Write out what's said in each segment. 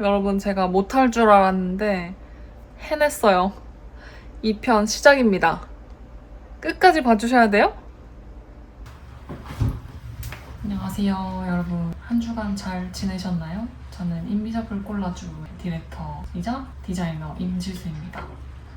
여러분 제가 못할 줄 알았는데 해냈어요. 2편 시작입니다. 끝까지 봐주셔야 돼요. 안녕하세요 여러분. 한 주간 잘 지내셨나요? 저는 인비저블 콜라주 디렉터이자 디자이너 임지수입니다.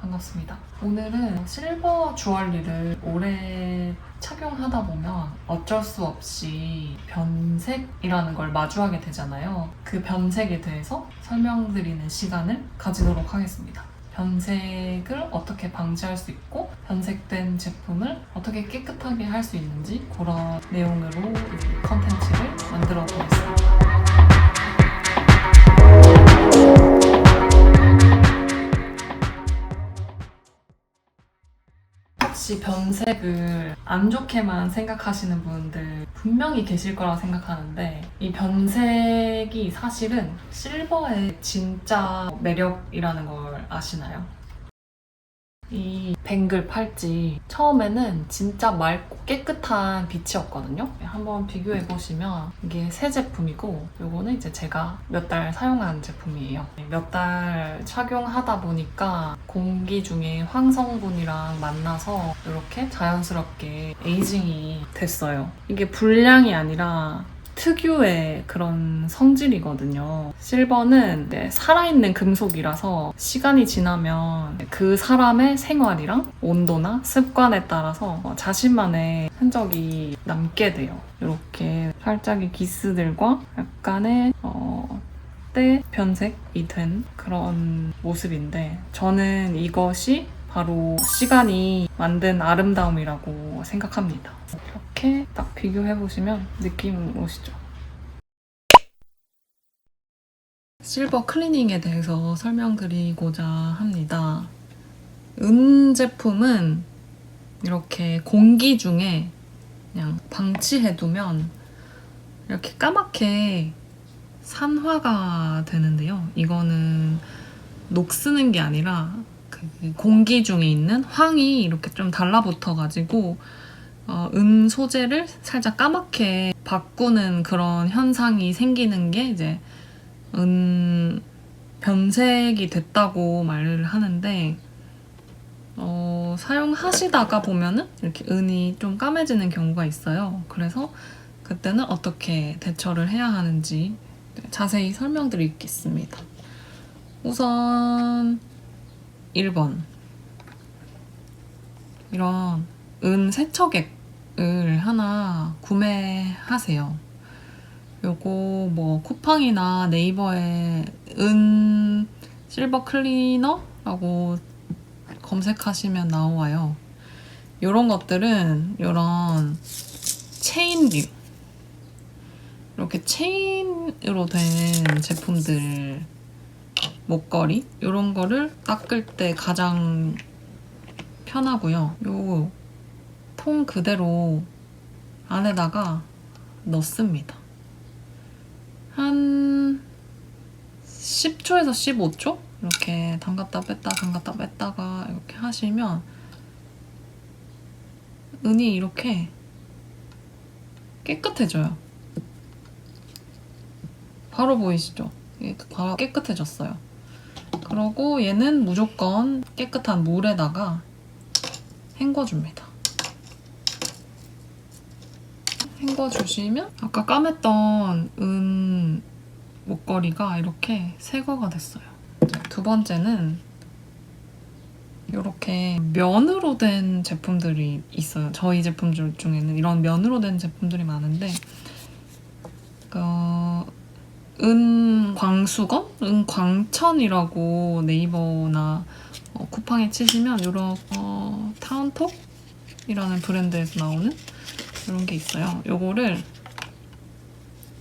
반갑습니다. 오늘은 실버 주얼리를 오래 착용하다 보면 어쩔 수 없이 변색이라는 걸 마주하게 되잖아요. 그 변색에 대해서 설명드리는 시간을 가지도록 하겠습니다. 변색을 어떻게 방지할 수 있고 변색된 제품을 어떻게 깨끗하게 할 수 있는지 그런 내용으로 이 컨텐츠를 만들어 보겠습니다. 혹시 변색을 안 좋게만 생각하시는 분들 분명히 계실 거라 생각하는데 이 변색이 사실은 실버의 진짜 매력이라는 걸 아시나요? 이 뱅글 팔찌 처음에는 진짜 맑고 깨끗한 빛이었거든요. 한번 비교해 보시면 이게 새 제품이고 요거는 이제 제가 몇 달 사용한 제품이에요. 몇 달 착용하다 보니까 공기 중에 황성분이랑 만나서 이렇게 자연스럽게 에이징이 됐어요. 이게 불량이 아니라 특유의 그런 성질이거든요. 실버는 네, 살아있는 금속이라서 시간이 지나면 그 사람의 생활이랑 온도나 습관에 따라서 어, 자신만의 흔적이 남게 돼요. 이렇게 살짝의 기스들과 약간의 어, 때 변색이 된 그런 모습인데 저는 이것이 바로 시간이 만든 아름다움이라고 생각합니다. 이렇게 딱 비교해보시면 느낌 오시죠? 실버 클리닝에 대해서 설명드리고자 합니다. 은 제품은 이렇게 공기 중에 그냥 방치해두면 이렇게 까맣게 산화가 되는데요. 이거는 녹쓰는 게 아니라 그 공기 중에 있는 황이 이렇게 좀 달라붙어가지고 어, 은 소재를 살짝 까맣게 바꾸는 그런 현상이 생기는 게 이제 은 변색이 됐다고 말을 하는데 어, 사용하시다가 보면은 이렇게 은이 좀 까매지는 경우가 있어요. 그래서 그때는 어떻게 대처를 해야 하는지 자세히 설명드리겠습니다. 우선 1번 이런 은 세척액을 하나 구매하세요. 요거 뭐 쿠팡이나 네이버에 은 실버 클리너라고 검색하시면 나와요. 요런 것들은 요런 체인류 이렇게 체인으로 된 제품들 목걸이 이런 거를 닦을 때 가장 편하고요. 요 통 그대로 안에다가 넣습니다. 한 10초에서 15초 이렇게 담갔다 뺐다 담갔다 뺐다가 이렇게 하시면 은이 이렇게 깨끗해져요. 바로 보이시죠? 바로 깨끗해졌어요. 그러고 얘는 무조건 깨끗한 물에다가 헹궈줍니다. 헹궈주시면 아까 까맸던 은 목걸이가 이렇게 새거가 됐어요. 두 번째는 이렇게 면으로 된 제품들이 있어요. 저희 제품들 중에는 이런 면으로 된 제품들이 많은데 어, 은광수건? 은광천이라고 네이버나 어, 쿠팡에 치시면 이런 어, 타운톡이라는 브랜드에서 나오는 이런 게 있어요. 요거를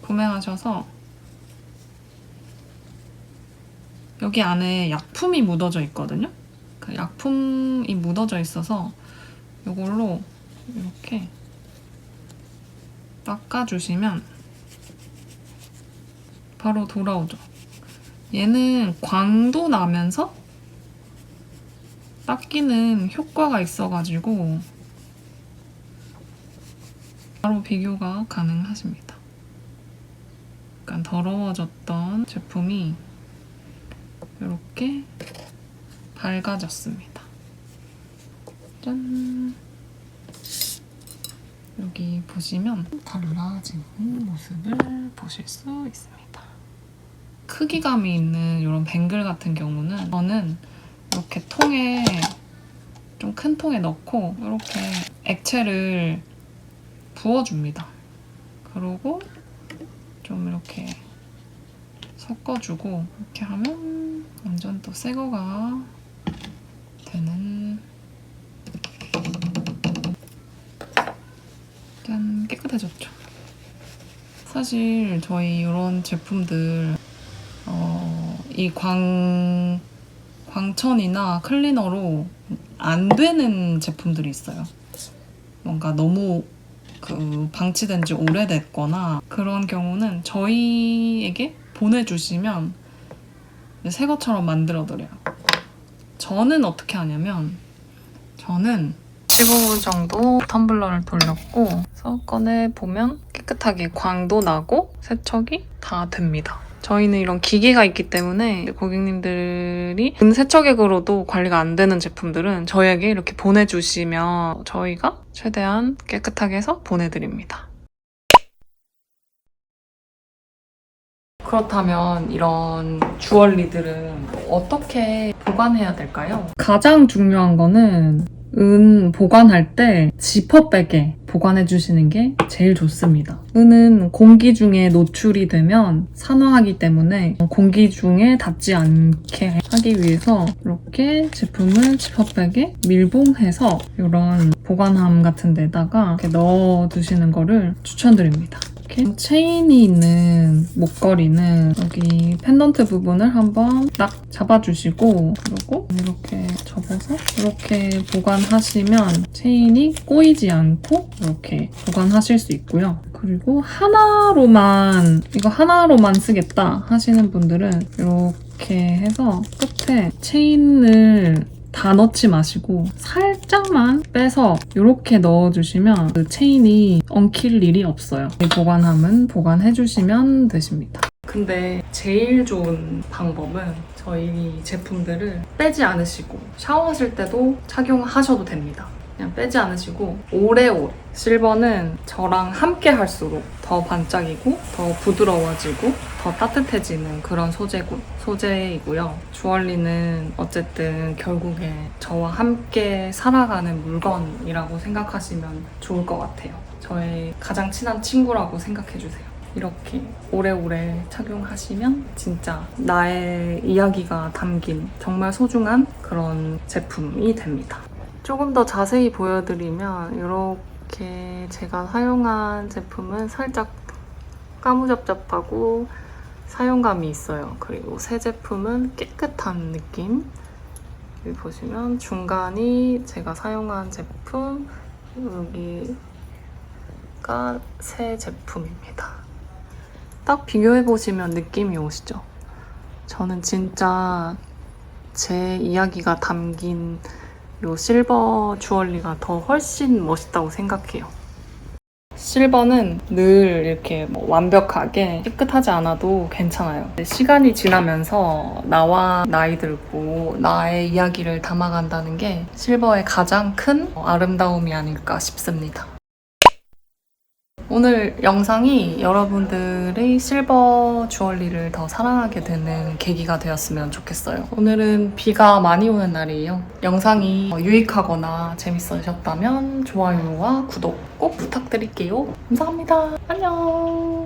구매하셔서 여기 안에 약품이 묻어져 있거든요. 그 약품이 묻어져 있어서 요걸로 이렇게 닦아주시면 바로 돌아오죠. 얘는 광도 나면서 닦이는 효과가 있어가지고 바로 비교가 가능하십니다. 약간 더러워졌던 제품이 이렇게 밝아졌습니다. 짠! 여기 보시면 달라진 모습을 보실 수 있습니다. 크기감이 있는 이런 뱅글 같은 경우는 저는 이렇게 통에 좀 큰 통에 넣고 이렇게 액체를 부어줍니다. 그리고 좀 이렇게 섞어주고 이렇게 하면 완전 또 새 거가 되는 짠 깨끗해졌죠. 사실 저희 이런 제품들 어, 이 광, 광천이나 클리너로 안 되는 제품들이 있어요. 뭔가 너무 그 방치된 지 오래됐거나 그런 경우는 저희에게 보내주시면 새 것처럼 만들어드려요. 저는 어떻게 하냐면 저는 15분 정도 텀블러를 돌렸고 꺼내 보면 깨끗하게 광도 나고 세척이 다 됩니다. 저희는 이런 기계가 있기 때문에 고객님들이 은세척액으로도 관리가 안 되는 제품들은 저희에게 이렇게 보내주시면 저희가 최대한 깨끗하게 해서 보내드립니다. 그렇다면 이런 주얼리들은 어떻게 보관해야 될까요? 가장 중요한 거는 은 보관할 때 지퍼백에 보관해 주시는 게 제일 좋습니다. 은은 공기 중에 노출이 되면 산화하기 때문에 공기 중에 닿지 않게 하기 위해서 이렇게 제품을 지퍼백에 밀봉해서 이런 보관함 같은 데다가 넣어 두시는 거를 추천드립니다. 이렇게 체인이 있는 목걸이는 여기 펜던트 부분을 한번 딱 잡아주시고 그리고 이렇게 접어서 이렇게 보관하시면 체인이 꼬이지 않고 이렇게 보관하실 수 있고요. 그리고 하나로만 이거 하나로만 쓰겠다 하시는 분들은 이렇게 해서 끝에 체인을 다 넣지 마시고 살짝만 빼서 이렇게 넣어주시면 그 체인이 엉킬 일이 없어요. 이 보관함은 보관해주시면 되십니다. 근데 제일 좋은 방법은 저희 제품들을 빼지 않으시고 샤워하실 때도 착용하셔도 됩니다. 그냥 빼지 않으시고 오래오래 실버는 저랑 함께 할수록 더 반짝이고 더 부드러워지고 더 따뜻해지는 그런 소재고, 소재이고요. 주얼리는 어쨌든 결국에 저와 함께 살아가는 물건이라고 생각하시면 좋을 것 같아요. 저의 가장 친한 친구라고 생각해주세요. 이렇게 오래오래 착용하시면 진짜 나의 이야기가 담긴 정말 소중한 그런 제품이 됩니다. 조금 더 자세히 보여드리면 이렇게 제가 사용한 제품은 살짝 까무잡잡하고 사용감이 있어요. 그리고 새 제품은 깨끗한 느낌. 여기 보시면 중간이 제가 사용한 제품, 여기가 새 제품입니다. 딱 비교해보시면 느낌이 오시죠? 저는 진짜 제 이야기가 담긴 이 실버 주얼리가 더 훨씬 멋있다고 생각해요. 실버는 늘 이렇게 뭐 완벽하게 깨끗하지 않아도 괜찮아요. 시간이 지나면서 나와 나이 들고 나의 이야기를 담아간다는 게 실버의 가장 큰 아름다움이 아닐까 싶습니다. 오늘 영상이 여러분들의 실버 주얼리를 더 사랑하게 되는 계기가 되었으면 좋겠어요. 오늘은 비가 많이 오는 날이에요. 영상이 유익하거나 재밌으셨다면 좋아요와 구독 꼭 부탁드릴게요. 감사합니다. 안녕.